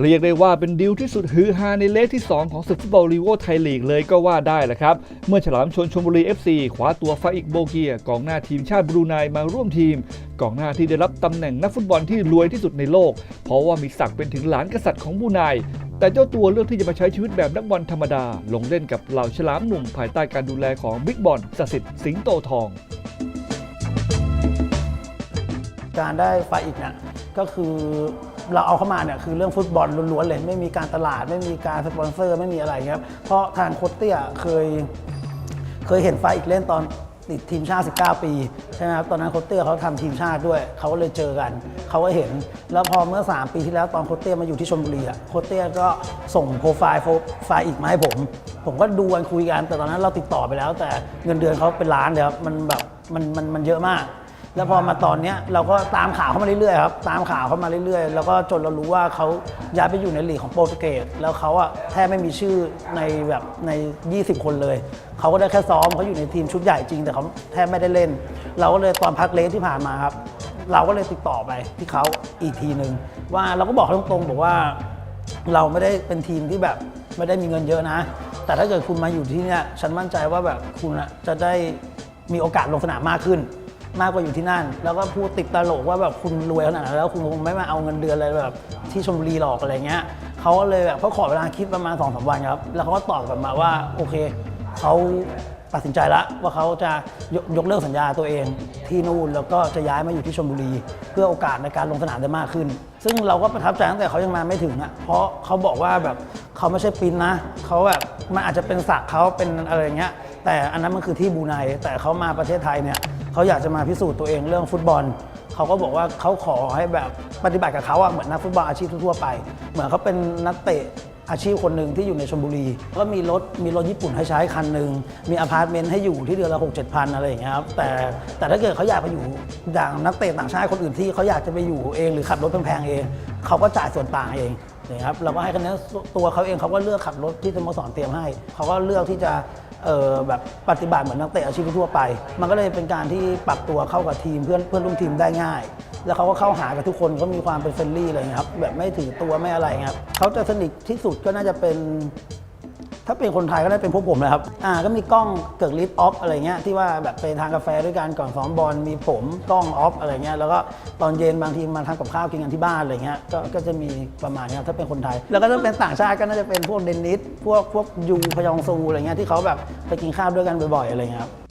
เรียกได้ว่าเป็นดีลที่สุดฮือฮาในเลกที่ 2 ของศึกฟุตบอลลีโวไทยลีกเลยก็ว่าได้แหละครับ เมื่อฉลามชนชมบุรี FC คว้าตัวฟาอิกโบเกียกองหน้าทีมชาติบรูไนมาร่วมทีมกองหน้าที่ได้รับตำแหน่งนักฟุตบอลที่รวยที่สุดในโลก เพราะว่ามีศักดิ์เป็นถึงหลานกษัตริย์ของบรูไนแต่เจ้าตัวเลือกที่จะมาใช้ชีวิตแบบนักบอลธรรมดา ลงเล่นกับเหล่าฉลามหนุ่มภายใต้การดูแลของบิ๊กบอลสสิทธิ์สิงโตทอง การได้ไฟอีกเนี่ยก็คือ เราเอาเข้ามาเนี่ยคือเรื่องฟุตบอลล้วนๆเลยไม่มีการตลาดไม่มีการสปอนเซอร์ไม่มีอะไรครับเพราะทางโคตเตี้ยเคย เคยเห็นไฟอีกเล่นตอนติดทีมชาติ 19 ปีใช่ไหมครับตอนนั้นโคตเตี้ยเขาทำทีมชาติด้วย เขาก็เลยเจอกัน เขาก็เห็น แล้วพอเมื่อ 3 ปีที่แล้วตอนโคตเตี้ยมาอยู่ที่ชลบุรีอะโคตเตี้ยก็ส่งโปรไฟล์โปรไฟล์อีกมาให้ผม ผมก็ดูกันคุยกันแต่ตอนนั้นเราติดต่อไปแล้ว แต่เงินเดือนเขาเป็นล้านเลยครับมันแบบมันมันมันเยอะมาก แล้วพอมาตอนเนี้ยเราก็ตามข่าวเข้ามาเรื่อยๆครับตามข่าวเข้ามาเรื่อยๆ แล้วก็จนเรารู้ว่าเขาย้ายไปอยู่ในลีกของโปรตุเกสแล้วเขาอะแทบไม่มีชื่อในแบบใน 20 คนเลยเขาก็ได้แค่ซ้อมเขาอยู่ในทีมชุดใหญ่จริง แต่เขาแทบไม่ได้เล่น เราก็เลยตอนพักเลสที่ผ่านมาครับ เราก็เลยติดต่อไปที่เขาอีกทีหนึ่งว่าเราก็บอกเขาตรงๆบอกว่าเราไม่ได้เป็นทีมที่แบบไม่ได้มีเงินเยอะนะ แต่ถ้าเกิดคุณมาอยู่ที่เนี่ยฉันมั่นใจว่าแบบคุณอะจะได้มีโอกาสลงสนามมากขึ้น มากกว่าอยู่ที่นั่น แล้วก็พูดติดตลกว่าแบบคุณรวยขนาดนั้นแล้วคุณคงไม่มาเอาเงินเดือนอะไรแบบที่ชมบุรีหรอกอะไรเงี้ยเขาก็เลยแบบเขาขอเวลาคิดประมาณ2องสามวันครับ แล้วเขาก็ตอบกลับมาว่าโอเคเขาตัดสินใจแล้วว่าเขาจะยกยกเลิกสัญญาตัวเองที่นู่นแล้วก็จะย้ายมาอยู่ที่ชลบุรี เพื่อโอกาสในการลงสนามได้มากขึ้น ซึ่งเราก็ประทับใจตั้งแต่เขายังมาไม่ถึงอะเพราะเขาบอกว่าแบบเขาไม่ใช่ปินนะเขาแบบมันอาจจะเป็นศักดิ์เขาเป็นอะไรเงี้ยแต่อันนั้นมันคือที่บูไนแต่เขามาประเทศไทยเนี่ย เขาอยากจะมาพิสูจน์ตัวเองเรื่องฟุตบอล เขาก็บอกว่าเขาขอให้แบบปฏิบัติกับเขาอะเหมือนนักฟุตบอลอาชีพทั่วๆไป เหมือนเขาเป็นนักเตะอาชีพคนหนึ่งที่อยู่ในชลบุรี ก็มีรถมีรถญี่ปุ่นให้ใช้คันหนึ่งมีอพาร์ตเมนต์ให้อยู่ที่เดือนละหกเจ็ดพันอะไรอย่างเงี้ยครับแต่แต่ถ้าเกิดเขาอยากไปอยู่อย่างนักเตะต่างชาติคนอื่นที่เขาอยากจะไปอยู่เองหรือขับรถแพงๆเอง เขาก็จ่ายส่วนต่างเองนะครับเราก็ให้คะแนนตัวเขาเองเขาก็เลือกขับรถที่สโมสรเตรียมให้ เขาก็เลือกที่จะ เออแบบปฏิบัติเหมือนนักเตะอาชีพทั่วไป มันก็เลยเป็นการที่ปรับตัวเข้ากับทีมเพื่อนเพื่อนร่วมทีมได้ง่าย แล้วเขาก็เข้าหากับทุกคนเขามีความเป็นเฟรนลี่อะไรเงี้ยครับแบบไม่ถือตัวไม่อะไรครับเขาจะสนิทที่สุดก็น่าจะเป็น ถ้าเป็นคนไทยก็ได้เป็นพวกผมนะครับ อ่า ก็มีกล้องเกิกลิฟออฟอะไรเงี้ยที่ว่าแบบไปทานกาแฟด้วยกันก่อนซ้อมบอลมีผมกล้องออฟอะไรเงี้ยแล้วก็ตอนเย็นบางทีมาทำกับข้าวกินกันที่บ้านอะไรเงี้ยก็ก็จะมีประมาณนี้ครับถ้าเป็นคนไทย แล้วก็ถ้าเป็นต่างชาติก็น่าจะเป็นพวกเดนนิสพวกพวกยูพยองซูอะไรเงี้ยที่เขาแบบไปกินข้าวด้วยกันบ่อยๆอะไรเงี้ยครับ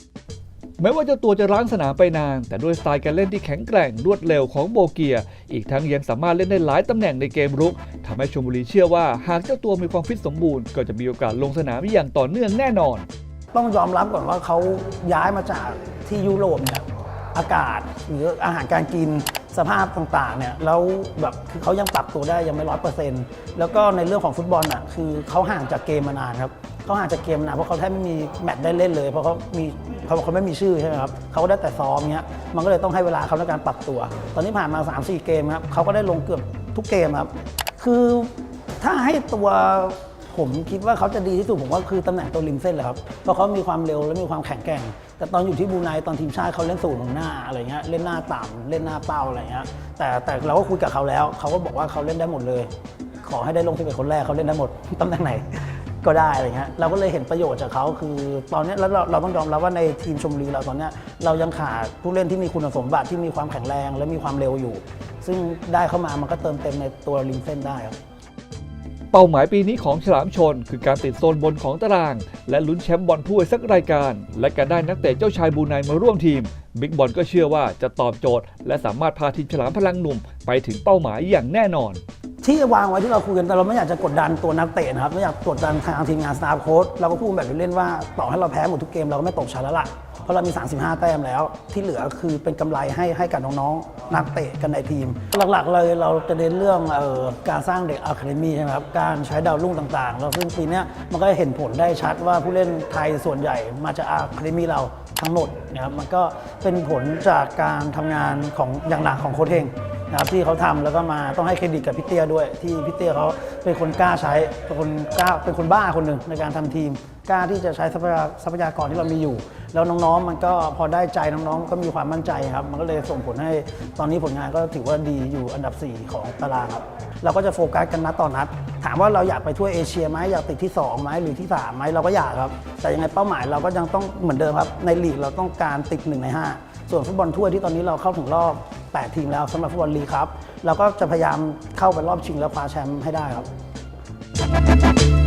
แม้ว่าเจ้าตัวจะล้างสนามไปนาน แต่ด้วยสไตล์การเล่นที่แข็งแกร่งรวดเร็วของโบเกีย อีกทั้งยังสามารถเล่นได้หลายตำแหน่งในเกมรุกทำให้ชมบุรีเชื่อว่าหากเจ้าตัวมีความฟิตสมบูรณ์ก็จะมีโอกาสลงสนามอย่างต่อเนื่องแน่นอน ต้องยอมรับก่อนว่าเขาย้ายมาจากที่ยุโรปเนี่ยอากาศหรืออาหารการกิน สภาพต่างๆเนี่ยแล้วแบบคือเขายังปรับตัวได้ยังไม่ร้อยเปอร์เซ็นต์แล้วก็ในเรื่องของฟุตบอลอะคือเขาห่างจากเกมมานานครับเขาห่างจากเกมมานานเพราะเขาแทบไม่มีแมตช์ได้เล่นเลย เพราะเขามีเขาเขาไม่มีชื่อใช่ไหมครับเขาก็ได้แต่ซ้อมเงี้ยมันก็เลยต้องให้เวลาเขาในการปรับตัว ตอนนี้ผ่านมา 3-4 เกมครับเขาก็ได้ลงเกือบทุกเกมครับคือถ้าให้ตัว ผมคิดว่าเขาจะดีที่สุดผมว่าคือตำแหน่งตัวริมเส้นแหละครับเพราะเขามีความเร็วและมีความแข็งแกร่ง แต่ตอนอยู่ที่บูไนตอนทีมชาติเขาเล่นสูงหน้าอะไรเงี้ยเล่นหน้าต่ำเล่นหน้าเป้าอะไรเงี้ยแต่แต่เราก็คุยกับเขาแล้วเขาก็บอกว่าเขาเล่นได้หมดเลย ขอให้ได้ลง11คนแรกเขาเล่นได้หมดตำแหน่งไหนก็ได้อะไรเงี้ยเราก็เลยเห็นประโยชน์จากเขาคือตอนนี้แล้วเราเราต้องยอมรับว่าในทีมชมรีเราตอนนี้เรายังขาดผู้เล่นที่มีคุณสมบัติที่มีความแข็งแรง และมีความเร็วอยู่ ซึ่งได้เข้ามามันก็เติมเต็มในตัวริมเส้นได้ครับ เป้าหมายปีนี้ของฉลามชน คือการติดโซนบนของตาราง และลุ้นแชมป์บอลถ้วยสักรายการ และการได้นักเตะเจ้าชายบูไนมาร่วมทีมบิ๊กบอลก็เชื่อว่าจะตอบโจทย์ และสามารถพาทีมฉลามพลังหนุ่มไปถึงเป้าหมายอย่างแน่นอน ที่วางไว้ที่เราคุยกันแต่เราไม่อยากจะกดดันตัวนักเตะนะครับไม่อยากกดดันทางทีมงานสตาฟโค้ชเราก็พูดแบบเล่นว่าต่อให้เราแพ้หมดทุกเกมเราก็ไม่ตกชั้นแล้วล่ะ เพราะเรามี 35 แต้มแล้ว ที่เหลือคือเป็นกำไรให้ให้กับน้องๆนักเตะกันในทีม หลักๆเลยเราจะเน้นเรื่องออการสร้างเด็กอะคาเดมี่ใช่ไหมครับการใช้ดาวรุ่งต่างๆ แล้วซึ่งปีนี้มันก็เห็นผลได้ชัดว่าผู้เล่นไทยส่วนใหญ่มาจากอะคาเดมี่เราทั้งหมดนะครับมันก็เป็นผลจากการทำงานของอย่างหนักของโค้ชเฮง นะครับที่เขาทำแล้วก็มาต้องให้เครดิตกับพี่เตี้ยด้วย ที่พี่เตี้ยเขาเป็นคนกล้าใช้เป็นคนกล้าเป็นคนบ้าคนหนึ่งในการทำทีม กล้าที่จะใช้ทรัพยากรที่เรามีอยู่ แล้วน้องๆมันก็พอได้ใจน้องๆ ก็มีความมั่นใจครับมันก็เลยส่งผลให้ตอนนี้ผลงานก็ถือว่าดีอยู่อันดับ 4 ของตารางครับเราก็จะโฟกัสกันนัดต่อนนัด ถามว่าเราอยากไปถ้วเอเชียไหมอยากติดที่2ไหมหรือที่3ไหมเราก็อยากครับ แต่ยังไงเป้าหมายเราก็ยังต้องเหมือนเดิมครับในลีกเราต้องการติด1ใน5ส่วนฟุตบอลถ้วยที่ตอนนี้เราเข้าถึงรอบ 8 ทีมแล้วสำหรับฟุตบอลลีกครับ เราก็จะพยายามเข้าไปรอบชิงแล้วคว้าแชมป์ให้ได้ครับ